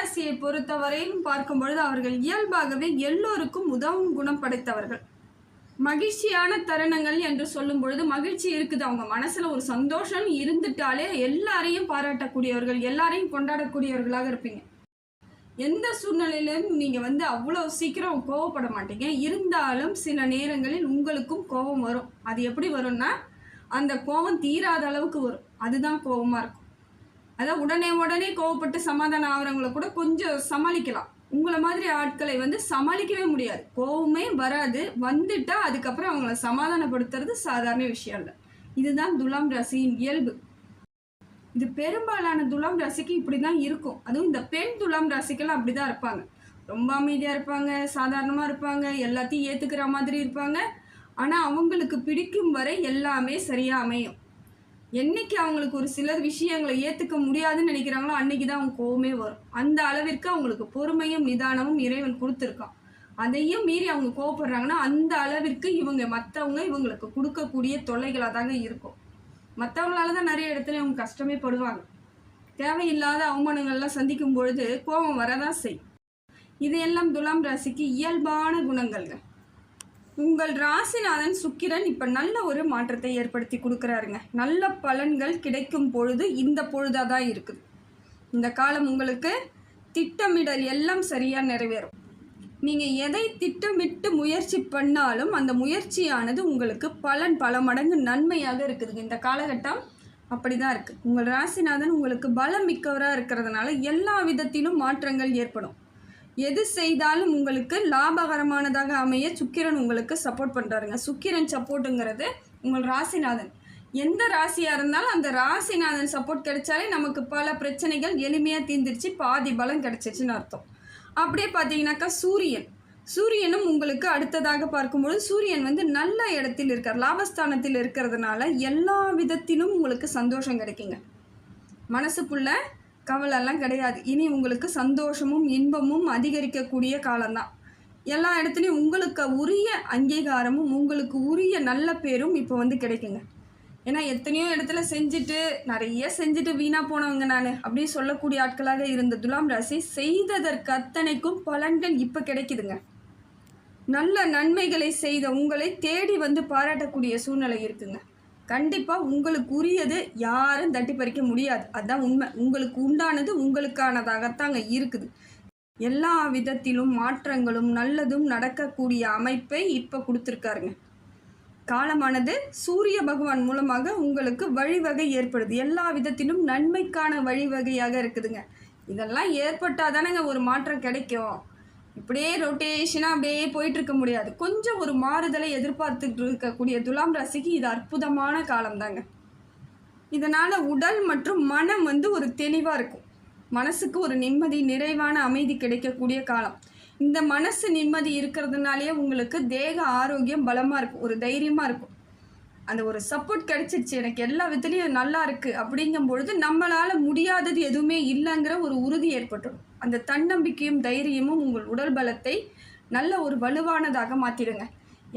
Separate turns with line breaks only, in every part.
ராசியை பொறுத்தவரையிலும் பார்க்கும் பொழுது அவர்கள் இயல்பாகவே எல்லோருக்கும் உதவும் குணம் படைத்தவர்கள். மகிழ்ச்சியான தருணங்கள் என்று சொல்லும் பொழுது மகிழ்ச்சி இருக்குது. அவங்க மனசுல ஒரு சந்தோஷம் இருந்துட்டாலே எல்லாரையும் பாராட்டக்கூடியவர்கள் எல்லாரையும் கொண்டாடக்கூடியவர்களாக இருப்பீங்க. எந்த சூழ்நிலையிலும் நீங்க வந்து அவ்வளோ சீக்கிரம் கோவப்பட மாட்டீங்க. இருந்தாலும் சில நேரங்களில் உங்களுக்கும் கோபம் வரும். அது எப்படி வரும்னா அந்த கோபம் தீராத அளவுக்கு வரும். அதுதான் கோபமா இருக்கும். அதான் உடனே உடனே கோவப்பட்டு சமாதானம் ஆகிறவங்கள கூட கொஞ்சம் சமாளிக்கலாம். உங்களை மாதிரி ஆட்களை வந்து சமாளிக்கவே முடியாது. கோவமே வராது. வந்துட்டா அதுக்கப்புறம் அவங்கள சமாதானப்படுத்துறது சாதாரண விஷயம் இல்லை இதுதான் துலாம் ராசியின் இயல்பு. இது பெரும்பாலான துலாம் ராசிக்கு இப்படி தான் இருக்கும். அதுவும் இந்த பெண் துலாம் ராசிக்கெல்லாம் அப்படி தான் இருப்பாங்க. ரொம்ப அமைதியாக இருப்பாங்க சாதாரணமாக இருப்பாங்க எல்லாத்தையும் ஏற்றுக்கிற மாதிரி இருப்பாங்க. ஆனால் அவங்களுக்கு பிடிக்கும் வரை எல்லாமே சரியாக அமையும். என்னைக்கு அவங்களுக்கு ஒரு சில விஷயங்களை ஏற்றுக்க முடியாதுன்னு நினைக்கிறாங்களோ அன்னைக்கு தான் அவங்க கோவமே வரும். அந்த அளவிற்கு அவங்களுக்கு பொறுமையும் நிதானமும் இறைவன் கொடுத்துருக்கான். அதையும் மீறி அவங்க கோவப்படுறாங்கன்னா அந்த அளவிற்கு இவங்க மற்றவங்க இவங்களுக்கு கொடுக்கக்கூடிய தொல்லைகளாக தாங்க இருக்கும். மற்றவங்களால தான் நிறைய இடத்துல இவங்க கஷ்டமே படுவாங்க. தேவையில்லாத அவமானங்கள்லாம் சந்திக்கும் பொழுது கோபம் வரதான் செய்யும். இதையெல்லாம் துலாம் ராசிக்கு இயல்பான குணங்கள்ங்க. உங்கள் ராசிநாதன் சுக்கிரன் இப்போ நல்ல ஒரு மாற்றத்தை ஏற்படுத்தி கொடுக்குறாருங்க. நல்ல பலன்கள் கிடைக்கும் பொழுது இந்த பொழுதாக தான் இருக்குது இந்த காலம் உங்களுக்கு திட்டமிடல் எல்லாம் சரியாக நிறைவேறும். நீங்கள் எதை திட்டமிட்டு முயற்சி பண்ணாலும் அந்த முயற்சியானது உங்களுக்கு பலன் பல மடங்கு நன்மையாக இருக்குதுங்க. இந்த காலகட்டம் அப்படி தான் இருக்குது உங்கள் ராசிநாதன் உங்களுக்கு பலம் மிக்கவராக இருக்கிறதுனால எல்லா விதத்திலும் மாற்றங்கள் ஏற்படும். எது செய்தாலும் உங்களுக்கு லாபகரமானதாக அமைய சுக்கிரன் உங்களுக்கு சப்போர்ட் பண்ணுறாருங்க சுக்கிரன் சப்போர்ட்டுங்கிறது உங்கள் ராசிநாதன். எந்த ராசியாக இருந்தாலும் அந்த ராசிநாதன் சப்போர்ட் கிடைச்சாலே நமக்கு பல பிரச்சனைகள் எளிமையாக தீர்ந்துருச்சு பாதி பலம் கிடைச்சிச்சுன்னு அர்த்தம். அப்படியே பார்த்தீங்கன்னாக்கா சூரியன். சூரியனும் உங்களுக்கு அடுத்ததாக பார்க்கும்பொழுது சூரியன் வந்து நல்ல இடத்தில் இருக்கார் லாபஸ்தானத்தில் இருக்கிறதுனால எல்லா விதத்திலும் உங்களுக்கு சந்தோஷம் கிடைக்குங்க. மனசுக்குள்ள கவலைலாம் கிடையாது. இனி உங்களுக்கு சந்தோஷமும் இன்பமும் அதிகரிக்கக்கூடிய காலம்தான். எல்லா இடத்துலையும் உங்களுக்கு உரிய அங்கீகாரமும் உங்களுக்கு உரிய நல்ல பேரும் இப்போ வந்து கிடைக்குங்க. ஏன்னா எத்தனையோ இடத்துல செஞ்சுட்டு நிறைய செஞ்சுட்டு வீணாக போனவங்க நான் அப்படி சொல்லக்கூடிய ஆட்களாக இருந்த துலாம் ராசி செய்ததற்கு அத்தனைக்கும் பலன்கள் இப்போ கிடைக்குதுங்க. நல்ல நன்மைகளை செய்த உங்களை தேடி வந்து பாராட்டக்கூடிய சூழ்நிலை இருக்குங்க. கண்டிப்பாக உங்களுக்கு உரியது யாரும் தட்டி பறிக்க முடியாது. அதுதான் உண்மை. உங்களுக்கு உண்டானது உங்களுக்கானதாகத்தாங்க இருக்குது. எல்லா விதத்திலும் மாற்றங்களும் நல்லதும் நடக்கக்கூடிய அமைப்பை இப்போ கொடுத்துருக்காருங்க. காலமானது சூரிய பகவான் மூலமாக உங்களுக்கு வழிவகை ஏற்படுது. எல்லா விதத்திலும் நன்மைக்கான வழிவகையாக இருக்குதுங்க. இதெல்லாம் ஏற்பட்டால் தானேங்க ஒரு மாற்றம் கிடைக்கும். இப்படியே ரொட்டேஷனாக அப்படியே போயிட்டு இருக்க முடியாது. கொஞ்சம் ஒரு மாறுதலை எதிர்பார்த்துட்டு இருக்கக்கூடிய துலாம் ராசிக்கு இது அற்புதமான காலம் தாங்க இதனால் உடல் மற்றும் மனம் வந்து ஒரு தெளிவாக இருக்கும். மனசுக்கு ஒரு நிம்மதி நிறைவான அமைதி கிடைக்கக்கூடிய காலம். இந்த மனசு நிம்மதி இருக்கிறதுனாலே உங்களுக்கு தேக ஆரோக்கியம் பலமாக இருக்கும். ஒரு தைரியமாக இருக்கும். அந்த ஒரு சப்போர்ட் கிடைச்சிருச்சு. எனக்கு எல்லா விதத்துலேயும் நல்லா இருக்குது அப்படிங்கும் பொழுது நம்மளால் முடியாதது எதுவுமே இல்லைங்கிற ஒரு உறுதி ஏற்பட்டுடும். அந்த தன்னம்பிக்கையும் தைரியமும் உங்கள் உடல் பலத்தை நல்ல ஒரு வலுவானதாக மாற்றிடுங்க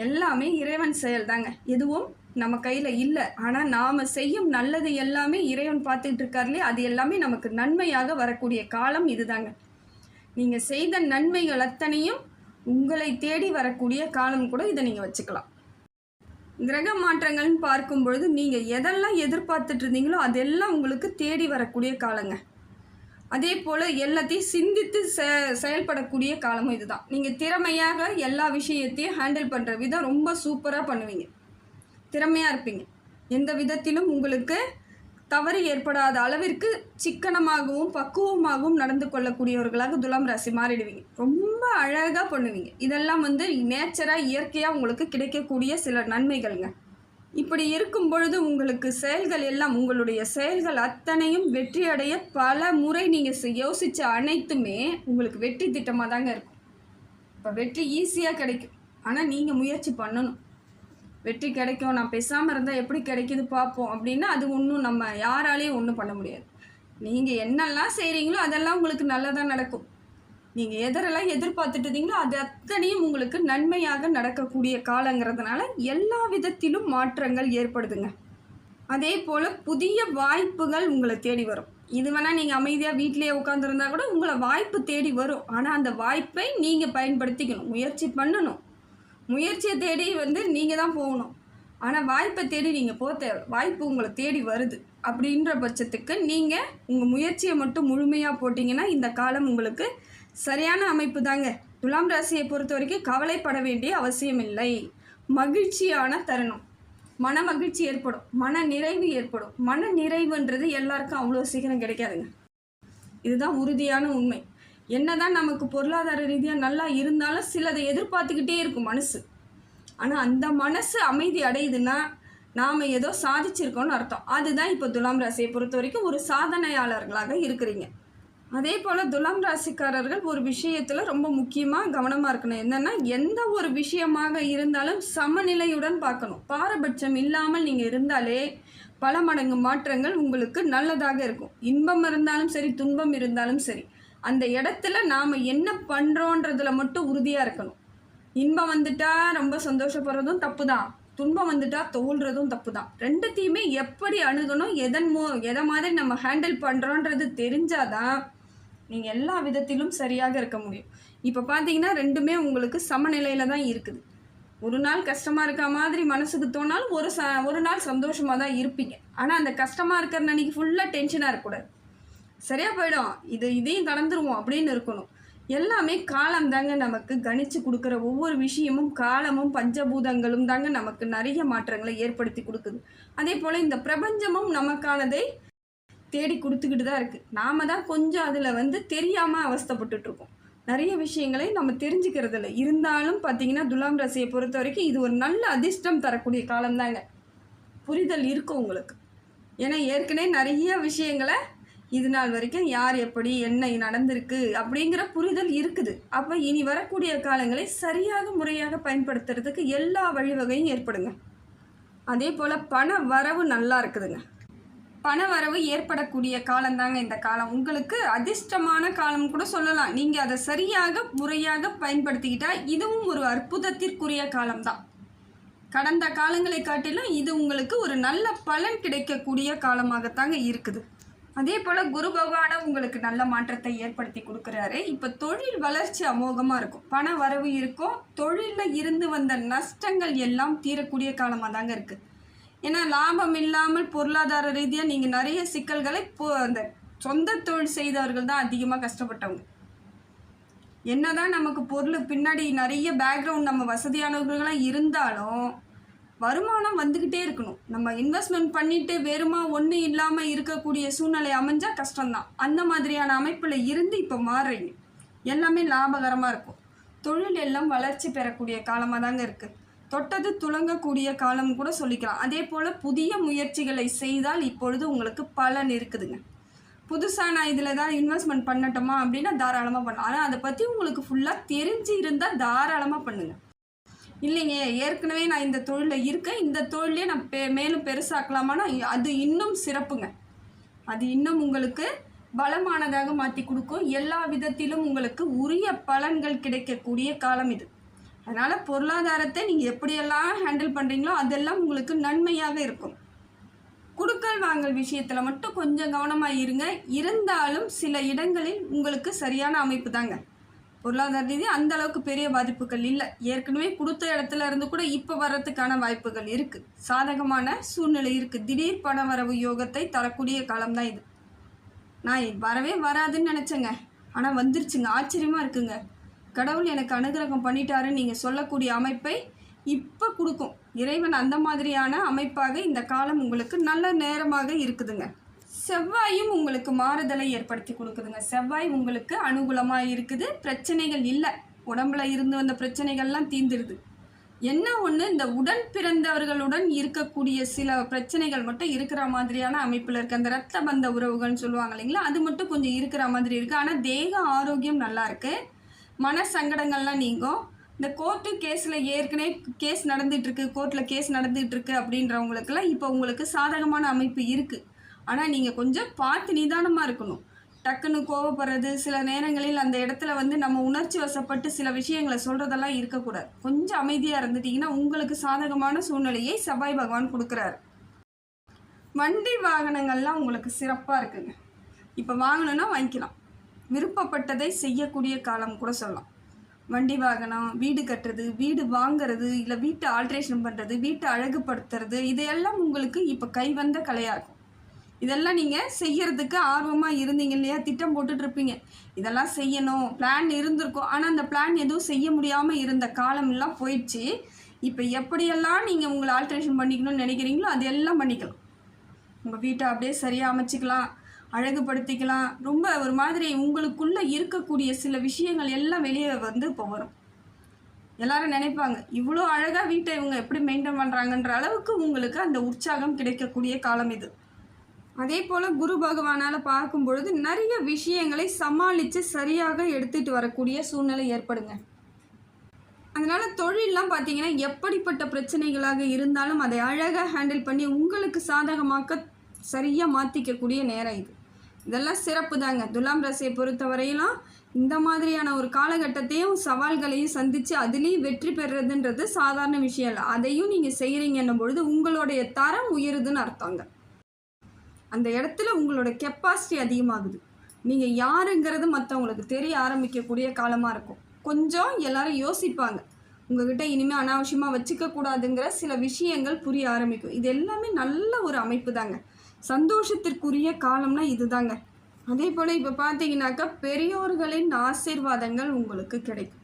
எல்லாமே இறைவன் செயல் தாங்க எதுவும் நம்ம கையில் இல்லை. ஆனால் நாம் செய்யும் நல்லது எல்லாமே இறைவன் பார்த்துட்டு இருக்கார்லே அது எல்லாமே நமக்கு நன்மையாக வரக்கூடிய காலம் இதுதாங்க. நீங்கள் செய்த நன்மைகள் அத்தனையும் உங்களை தேடி வரக்கூடிய காலம் கூட இதை நீங்கள் வச்சுக்கலாம். கிரக மாற்றங்கள்னு பார்க்கும் பொழுது நீங்கள் எதெல்லாம் எதிர்பார்த்துட்டு இருந்தீங்களோ அதெல்லாம் உங்களுக்கு தேடி வரக்கூடிய காலங்க. அதே போல் எல்லாத்தையும் சிந்தித்து செ செயல்படக்கூடிய காலமும் இதுதான். நீங்கள் திறமையாக எல்லா விஷயத்தையும் ஹேண்டில் பண்ணுற விதம் ரொம்ப சூப்பராக பண்ணுவீங்க. திறமையாக இருப்பீங்க. எந்த விதத்திலும் உங்களுக்கு தவறு ஏற்படாத அளவிற்கு சிக்கனமாகவும் பக்குவமாகவும் நடந்து கொள்ளக்கூடியவர்களாக துலாம் ராசி மாறிடுவீங்க. ரொம்ப அழகாக பண்ணுவீங்க. இதெல்லாம் வந்து நேச்சராக இயற்கையாக உங்களுக்கு கிடைக்கக்கூடிய சில நன்மைகள்ங்க. இப்படி இருக்கும் பொழுது உங்களுக்கு செயல்கள் எல்லாம் உங்களுடைய செயல்கள் அத்தனையும் வெற்றி அடைய பல முறை நீங்கள் யோசித்த அனைத்துமே உங்களுக்கு வெற்றி திட்டமாக தாங்க இருக்கும். இப்போ வெற்றி ஈஸியாக கிடைக்கும். ஆனால் நீங்கள் முயற்சி பண்ணணும். வெற்றி கிடைக்கும் நான் பேசாமல் இருந்தால் எப்படி கிடைக்குது பார்ப்போம் அப்படின்னா அது ஒன்றும் நம்ம யாராலையும் ஒன்றும் பண்ண முடியாது. நீங்கள் என்னெல்லாம் செய்கிறீங்களோ அதெல்லாம் உங்களுக்கு நல்லதாக நடக்கும். நீங்கள் எதரெல்லாம் எதிர்பார்த்துட்டு இருந்தீங்களோ அது அத்தனையும் உங்களுக்கு நன்மையாக நடக்கக்கூடிய காலங்கிறதுனால எல்லா விதத்திலும் மாற்றங்கள் ஏற்படுதுங்க. அதே போல் புதிய வாய்ப்புகள் உங்களை தேடி வரும். இது வேணால் நீங்கள் அமைதியாக வீட்டிலேயே உட்காந்துருந்தா கூட உங்களை வாய்ப்பு தேடி வரும். ஆனால் அந்த வாய்ப்பை நீங்கள் பயன்படுத்திக்கணும் முயற்சி பண்ணணும். முயற்சியை தேடி வந்து நீங்கள் தான் போகணும். ஆனால் வாய்ப்பை தேடி நீங்கள் போக தேவை வாய்ப்பு உங்களை தேடி வருது. அப்படின்ற பட்சத்துக்கு நீங்கள் உங்கள் முயற்சியை மட்டும் முழுமையாக போட்டிங்கன்னா இந்த காலம் உங்களுக்கு சரியான அமைப்பு தாங்க. துலாம் ராசியை பொறுத்த வரைக்கும் கவலைப்பட வேண்டிய அவசியம் இல்லை. மகிழ்ச்சியான தருணம். மன மகிழ்ச்சி ஏற்படும். மன நிறைவு ஏற்படும். மன நிறைவுன்றது எல்லாருக்கும் அவ்வளோ சீக்கிரம் கிடைக்காதுங்க. இதுதான் உறுதியான உண்மை. என்னதான் நமக்கு பொருளாதார ரீதியாக நல்லா இருந்தாலும் சிலதை எதிர்பார்த்துக்கிட்டே இருக்கும் மனசு. ஆனால் அந்த மனசு அமைதி அடையுதுன்னா நாம் ஏதோ சாதிச்சிருக்கோம்னு அர்த்தம். அதுதான் இப்போ துலாம் ராசியை பொறுத்த வரைக்கும் ஒரு சாதனையாளர்களாக இருக்கிறீங்க. அதே போல் துலாம் ராசிக்காரர்கள் ஒரு விஷயத்தில் ரொம்ப முக்கியமாக கவனமாக இருக்கணும். என்னென்னா எந்த ஒரு விஷயமாக இருந்தாலும் சமநிலையுடன் பார்க்கணும். பாரபட்சம் இல்லாமல் நீங்கள் இருந்தாலே பல மடங்கு மாற்றங்கள் உங்களுக்கு நல்லதாக இருக்கும். இன்பம் இருந்தாலும் சரி துன்பம் இருந்தாலும் சரி. அந்த இடத்துல நாம் என்ன பண்ணுறோன்றதுல மட்டும் உறுதியாக இருக்கணும். இன்பம் வந்துட்டால் ரொம்ப சந்தோஷப்படுறதும் தப்பு தான் துன்பம் வந்துட்டால் தோல்றதும் தப்பு தான் ரெண்டுத்தையுமே எப்படி அணுகணும் எதன் மூ எதை மாதிரி நம்ம ஹேண்டில் பண்ணுறோன்றது தெரிஞ்சாதான் நீங்கள் எல்லா விதத்திலும் சரியாக இருக்க முடியும். இப்போ பார்த்தீங்கன்னா ரெண்டுமே உங்களுக்கு சமநிலையில் தான் இருக்குது. ஒரு நாள் கஷ்டமாக இருக்க மாதிரி மனசுக்கு தோணாலும் ஒரு ச ஒரு நாள் சந்தோஷமாக தான் இருப்பீங்க. ஆனால் அந்த கஷ்டமாக இருக்கிற அன்னைக்கு ஃபுல்லாக டென்ஷனாக இருக்கக்கூடாது. சரியாக போயிடும். இது இதையும் கடந்துருவோம் அப்படின்னு இருக்கணும். எல்லாமே காலம் தாங்க நமக்கு கணிச்சு கொடுக்குற ஒவ்வொரு விஷயமும் காலமும் பஞ்சபூதங்களும் தாங்க நமக்கு நிறைய மாற்றங்களை ஏற்படுத்தி கொடுக்குது. அதே போல் இந்த பிரபஞ்சமும் நமக்கானதை தேடி கொடுத்துக்கிட்டு தான் இருக்குது நாம தான் கொஞ்சம் அதில் வந்து தெரியாமல் அவஸ்தைப்பட்டுட்ருக்கோம். நிறைய விஷயங்களை நம்ம தெரிஞ்சுக்கிறது இல்லை இருந்தாலும் பார்த்தீங்கன்னா துலாம் ராசியை பொறுத்த வரைக்கும் இது ஒரு நல்ல அதிர்ஷ்டம் தரக்கூடிய காலம் தாங்க. புரிதல் இருக்கும் உங்களுக்கு. ஏன்னா ஏற்கனவே நிறைய விஷயங்களை இது நாள் வரைக்கும் யார் எப்படி என்ன நடந்திருக்கு அப்படிங்கிற புரிதல் இருக்குது. அப்போ இனி வரக்கூடிய காலங்களை சரியாக முறையாக பயன்படுத்துறதுக்கு எல்லா வழிவகையும் ஏற்படுங்க. அதே போல் பண வரவு நல்லா இருக்குதுங்க. பண வரவு ஏற்படக்கூடிய காலம் தாங்க இந்த காலம். உங்களுக்கு அதிர்ஷ்டமான காலம் கூட சொல்லலாம். நீங்கள் அதை சரியாக முறையாக பயன்படுத்திக்கிட்டால் இதுவும் ஒரு அற்புதத்திற்குரிய காலம்தான். கடந்த காலங்களை காட்டிலும் இது உங்களுக்கு ஒரு நல்ல பலன் கிடைக்கக்கூடிய காலமாகத்தாங்க இருக்குது. அதே போல் குரு பகவானும் உங்களுக்கு நல்ல மாற்றத்தை ஏற்படுத்தி கொடுக்குறாரு. இப்போ தொழில் வளர்ச்சி அமோகமாக இருக்கும். பண வரவு இருக்கும். தொழிலில் இருந்து வந்த நஷ்டங்கள் எல்லாம் தீரக்கூடிய காலமாக தாங்க இருக்குது ஏன்னா லாபம் இல்லாமல் பொருளாதார ரீதியாக நீங்கள் நிறைய சிக்கல்களை இப்போ அந்த சொந்த தொழில் செய்தவர்கள் தான் அதிகமாக கஷ்டப்பட்டவங்க. என்னதான் நமக்கு பொருள் பின்னாடி நிறைய பேக்ரவுண்ட் நம்ம வசதியானவர்களாக இருந்தாலும் வருமானம் வந்துக்கிட்டே இருக்கணும். நம்ம இன்வெஸ்ட்மெண்ட் பண்ணிட்டு வெறுமா ஒன்றும் இல்லாமல் இருக்கக்கூடிய சூழ்நிலை அமைஞ்சால் கஷ்டம்தான். அந்த மாதிரியான அமைப்பில் இருந்து இப்போ மாறுறீங்க. எல்லாமே லாபகரமாக இருக்கும். தொழில் எல்லாம் வளர்ச்சி பெறக்கூடிய காலமாக தாங்க இருக்குது தொட்டது துளங்கக்கூடிய காலம் கூட சொல்லிக்கலாம். அதே போல் புதிய முயற்சிகளை செய்தால் இப்பொழுது உங்களுக்கு பலன் இருக்குதுங்க. புதுசாக நான் இதில் தான் இன்வெஸ்ட்மெண்ட் பண்ணட்டோமா அப்படின்னா தாராளமாக பண்ணலாம். ஆனால் அதை பற்றி உங்களுக்கு ஃபுல்லாக தெரிஞ்சு இருந்தால் தாராளமாக பண்ணுங்கள் இல்லைங்க ஏற்கனவே நான் இந்த தொழிலில் இருக்கேன். இந்த தொழிலே நான் பெ மேலும் பெருசாக்கலாமான்னா அது இன்னும் சிறப்புங்க. அது இன்னும் உங்களுக்கு பலமானதாக மாற்றி கொடுக்கும். எல்லா விதத்திலும் உங்களுக்கு உரிய பலன்கள் கிடைக்கக்கூடிய காலம் இது. அதனால் பொருளாதாரத்தை நீங்கள் எப்படியெல்லாம் ஹேண்டில் பண்ணுறீங்களோ அதெல்லாம் உங்களுக்கு நன்மையாக இருக்கும். குடுக்கல் வாங்கல் விஷயத்தில் மட்டும் கொஞ்சம் கவனமாக இருங்க. இருந்தாலும் சில இடங்களில் உங்களுக்கு சரியான அமைப்பு தாங்க. பொருளாதார ரீதி அந்த அளவுக்கு பெரிய பாதிப்புகள் இல்லை. ஏற்கனவே கொடுத்த இடத்துல இருந்து கூட இப்போ வர்றதுக்கான வாய்ப்புகள் இருக்குது சாதகமான சூழ்நிலை இருக்குது திடீர் பண வரவு யோகத்தை தரக்கூடிய காலம்தான் இது. நான் வரவே வராதுன்னு நினச்சேங்க. ஆனால் வந்துருச்சுங்க. ஆச்சரியமாக இருக்குங்க. கடவுள் எனக்கு அனுகிரகம் பண்ணிட்டாருன்னு நீங்கள் சொல்லக்கூடிய அமைப்பை இப்போ கொடுக்கும். இறைவன் அந்த மாதிரியான அமைப்பாக இந்த காலம் உங்களுக்கு நல்ல நேரமாக இருக்குதுங்க. செவ்வாயும் உங்களுக்கு மாறுதலை ஏற்படுத்தி கொடுக்குதுங்க. செவ்வாய் உங்களுக்கு அனுகூலமாக இருக்குது. பிரச்சனைகள் இல்லை. உடம்புல இருந்து வந்த பிரச்சனைகள்லாம் தீந்துடுது என்ன ஒன்று இந்த உடன் பிறந்தவர்களுடன் இருக்கக்கூடிய சில பிரச்சனைகள் மட்டும் இருக்கிற மாதிரியான அமைப்பில் இருக்குது அந்த ரத்த பந்த உறவுகள்னு சொல்லுவாங்க இல்லைங்களா? அது மட்டும் கொஞ்சம் இருக்கிற மாதிரி இருக்குது ஆனால் தேக ஆரோக்கியம் நல்லா இருக்குது மன சங்கடங்கள்லாம் நீங்கும். இந்த கோர்ட்டு கேஸில் ஏற்கனவே கேஸ் நடந்துகிட்ருக்கு கோர்ட்டில் கேஸ் நடந்துகிட்ருக்கு அப்படின்றவங்களுக்கெல்லாம் இப்போ உங்களுக்கு சாதகமான அமைப்பு இருக்குது ஆனால் நீங்கள் கொஞ்சம் பார்த்து நிதானமாக இருக்கணும். டக்குன்னு கோவப்படுறது சில நேரங்களில் அந்த இடத்துல வந்து நம்ம உணர்ச்சி வசப்பட்டு சில விஷயங்களை சொல்கிறதெல்லாம் இருக்கக்கூடாது. கொஞ்சம் அமைதியாக இருந்துட்டிங்கன்னா உங்களுக்கு சாதகமான சூழ்நிலையை செவ்வாய் பகவான் கொடுக்குறாரு. வண்டி வாகனங்கள்லாம் உங்களுக்கு சிறப்பாக இருக்குங்க. இப்போ வாங்கணும்னா வாங்கிக்கலாம். விருப்பப்பட்டதை செய்யக்கூடிய காலம் கூட சொல்லலாம். வண்டி வாகனம் வீடு கட்டுறது வீடு வாங்குறது இல்லை வீட்டை ஆல்ட்ரேஷன் பண்ணுறது வீட்டை அழகுபடுத்துறது இதையெல்லாம் உங்களுக்கு இப்போ கைவந்த கலையாக இருக்கும். இதெல்லாம் நீங்கள் செய்யறதுக்கு ஆர்வமாக இருந்தீங்க இல்லையா? திட்டம் போட்டுட்ருப்பீங்க. இதெல்லாம் செய்யணும். பிளான் இருந்திருக்கும். ஆனால் அந்த பிளான் எதுவும் செய்ய முடியாமல் இருந்த காலமெல்லாம் போயிடுச்சு. இப்போ எப்படியெல்லாம் நீங்கள் உங்களை ஆல்ட்ரேஷன் பண்ணிக்கணும்னு நினைக்கிறீங்களோ அதெல்லாம் பண்ணிக்கலாம். உங்கள் வீட்டை அப்படியே சரியாக அமைச்சிக்கலாம். அழகுபடுத்திக்கலாம். ரொம்ப ஒரு மாதிரி உங்களுக்குள்ளே இருக்கக்கூடிய சில விஷயங்கள் எல்லாம் வெளியே வந்து இப்போ வரும். எல்லாரும் நினைப்பாங்க இவ்வளோ அழகாக வீட்டை இவங்க எப்படி மெயின்டைன் பண்ணுறாங்கன்ற அளவுக்கு உங்களுக்கு அந்த உற்சாகம் கிடைக்கக்கூடிய காலம் இது. அதே போல் குரு பகவானால் பார்க்கும் பொழுது நிறைய விஷயங்களை சமாளித்து சரியாக எடுத்துகிட்டு வரக்கூடிய சூழ்நிலை ஏற்படுங்க. அதனால் தொழிலெலாம் பார்த்தீங்கன்னா எப்படிப்பட்ட பிரச்சனைகளாக இருந்தாலும் அதை அழகாக ஹேண்டில் பண்ணி உங்களுக்கு சாதகமாக்க சரியாக மாற்றிக்கக்கூடிய நேரம் இது. இதெல்லாம் சிறப்பு தாங்க. துலாம் ரசையை பொறுத்த இந்த மாதிரியான ஒரு காலகட்டத்தையும் சவால்களையும் சந்தித்து அதுலேயும் வெற்றி பெறுறதுன்றது சாதாரண விஷயம் இல்லை. அதையும் நீங்கள் செய்கிறீங்கன்னும் பொழுது உங்களுடைய தரம் உயருதுன்னு அர்த்தங்க. அந்த இடத்துல உங்களோட கெப்பாசிட்டி அதிகமாகுது. நீங்கள் யாருங்கிறது மற்றவங்களுக்கு தெரிய ஆரம்பிக்கக்கூடிய காலமாக இருக்கும். கொஞ்சம் எல்லாரும் யோசிப்பாங்க. உங்ககிட்ட இனிமேல் அனாவசியமாக வச்சுக்க கூடாதுங்கிற சில விஷயங்கள் புரிய ஆரம்பிக்கும். இது எல்லாமே நல்ல ஒரு அமைப்பு தாங்க சந்தோஷத்திற்குரிய காலம்னா இதுதாங்க. அதே போல் இப்போ பார்த்தீங்கன்னாக்கா பெரியோர்களின் ஆசீர்வாதங்கள் உங்களுக்கு கிடைக்கும்.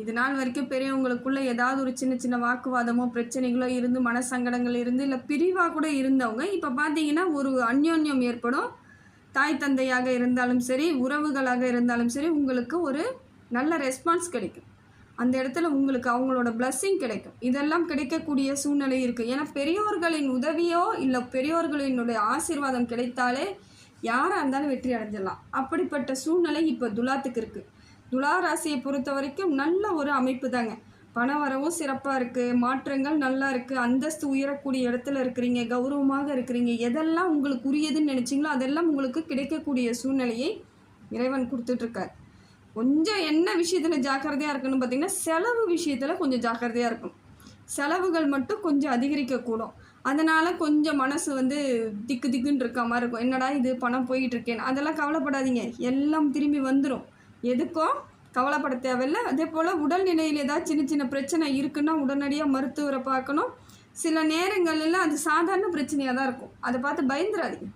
இது நாள் வரைக்கும் பெரியவங்களுக்குள்ள ஏதாவது ஒரு சின்ன சின்ன வாக்குவாதமோ பிரச்சனைகளோ இருந்து மனசங்கடங்கள் இருந்து இல்லை பிரிவாக கூட இருந்தவங்க இப்போ பார்த்தீங்கன்னா ஒரு அந்யோன்யம் ஏற்படும். தாய் தந்தையாக இருந்தாலும் சரி உறவுகளாக இருந்தாலும் சரி உங்களுக்கு ஒரு நல்ல ரெஸ்பான்ஸ் கிடைக்கும். அந்த இடத்துல உங்களுக்கு அவங்களோட பிளஸ்ஸிங் கிடைக்கும். இதெல்லாம் கிடைக்கக்கூடிய சூழ்நிலை இருக்குது ஏன்னா பெரியோர்களின் உதவியோ இல்லை பெரியோர்களினுடைய ஆசீர்வாதம் கிடைத்தாலே யாராக இருந்தாலும் வெற்றி அடைஞ்சிடலாம். அப்படிப்பட்ட சூழ்நிலை இப்போ துலாத்துக்கு இருக்குது துலா ராசியை பொறுத்த வரைக்கும் நல்ல ஒரு அமைப்பு தாங்க. பண வரவும் சிறப்பாக இருக்குது மாற்றங்கள் நல்லா இருக்குது அந்தஸ்து உயரக்கூடிய இடத்துல இருக்கிறீங்க. கௌரவமாக இருக்கிறீங்க. எதெல்லாம் உங்களுக்கு உரியதுன்னு நினச்சிங்களோ அதெல்லாம் உங்களுக்கு கிடைக்கக்கூடிய சூழ்நிலையை இறைவன் கொடுத்துட்ருக்கார். கொஞ்சம் என்ன விஷயத்தில் ஜாக்கிரதையாக இருக்கணும் பார்த்தீங்கன்னா செலவு விஷயத்தில் கொஞ்சம் ஜாக்கிரதையாக இருக்கும் செலவுகள் மட்டும் கொஞ்சம் அதிகரிக்கக்கூடும் அதனால் கொஞ்சம் மனசு வந்து திக்கு திக்குன்னு இருக்க மாதிரி இருக்கும். என்னடா இது பணம் போயிட்டு இருக்கேன்னு. அதெல்லாம் கவலைப்படாதீங்க. எல்லாம் திரும்பி வந்துடும் எதுக்கும் கவலைப்பட தேவையில்லை. அதே போல் உடல்நிலையில் ஏதாவது சின்ன சின்ன பிரச்சனை இருக்குன்னா உடனடியாக மருத்துவரை பார்க்கணும். சில நேரங்களில் அது சாதாரண பிரச்சனையாக தான் இருக்கும். அதை பார்த்து பயந்துடாதீங்க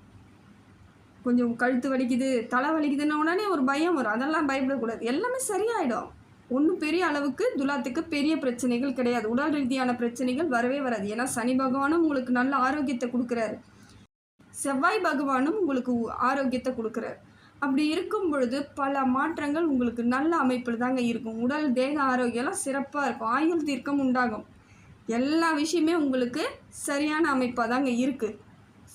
கொஞ்சம் கழுத்து வலிக்குது தலை வலிக்குதுன்னா உடனே ஒரு பயம் வரும். அதெல்லாம் பயப்படக்கூடாது. எல்லாமே சரியாயிடும். ஒன்றும் பெரிய அளவுக்கு துலாத்துக்கு பெரிய பிரச்சனைகள் கிடையாது. உடல் ரீதியான பிரச்சனைகள் வரவே வராது. ஏன்னா சனி பகவானும் உங்களுக்கு நல்ல ஆரோக்கியத்தை கொடுக்குறாரு. செவ்வாய் பகவானும் உங்களுக்கு உ- ஆரோக்கியத்தை கொடுக்குறாரு. அப்படி இருக்கும் பொழுது பல மாற்றங்கள் உங்களுக்கு நல்ல அமைப்பில் தாங்க இருக்கும். உடல் தேக ஆரோக்கியம்லாம் சிறப்பாக இருக்கும். ஆயுள் தீர்க்கம் உண்டாகும். எல்லா விஷயமே உங்களுக்கு சரியான அமைப்பாக தாங்க இருக்குது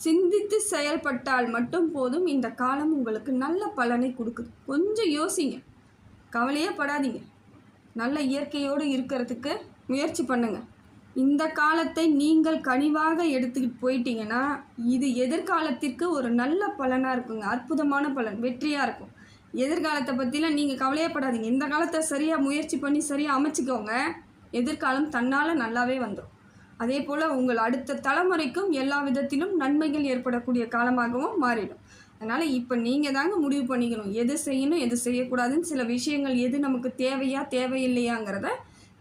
சிந்தித்து செயல்பட்டால் மட்டும் போதும். இந்த காலம் உங்களுக்கு நல்ல பலனை கொடுக்குது. கொஞ்சம் யோசிங்க. கவலையே படாதீங்க. நல்ல இயற்கையோடு இருக்கிறதுக்கு முயற்சி பண்ணுங்கள் இந்த காலத்தை நீங்கள் கனிவாக எடுத்துக்கிட்டு போயிட்டீங்கன்னா இது எதிர்காலத்திற்கு ஒரு நல்ல பலனாக இருக்குங்க. அற்புதமான பலன் வெற்றியாக இருக்கும். எதிர்காலத்தை பற்றிலாம் நீங்கள் கவலையப்படாதீங்க. இந்த காலத்தை சரியாக முயற்சி பண்ணி சரியாக அமைச்சிக்கோங்க. எதிர்காலம் தன்னால் நல்லாவே வந்துடும் அதே போல் உங்கள் அடுத்த தலைமுறைக்கும் எல்லா விதத்திலும் நன்மைகள் ஏற்படக்கூடிய காலமாகவும் மாறிடும். அதனால் இப்போ நீங்கள் தாங்க முடிவு பண்ணிக்கணும். எது செய்யணும் எது செய்யக்கூடாதுன்னு சில விஷயங்கள் எது நமக்கு தேவையா தேவையில்லையாங்கிறத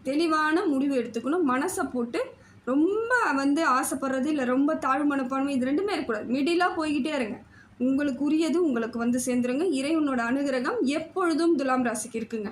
தெளிவான முடிவு எடுத்துக்கணும். மனசை போட்டு ரொம்ப வந்து ஆசைப்படுறது இல்லை ரொம்ப தாழ்வு மனப்பான்மை இது ரெண்டுமே இருக்கக்கூடாது. மிடிலாக போய்கிட்டே இருங்க. உங்களுக்கு உரியது உங்களுக்கு வந்து சேர்ந்துருங்க. இறைவனோட அனுகிரகம் எப்பொழுதும் துலாம் ராசிக்கு இருக்குங்க.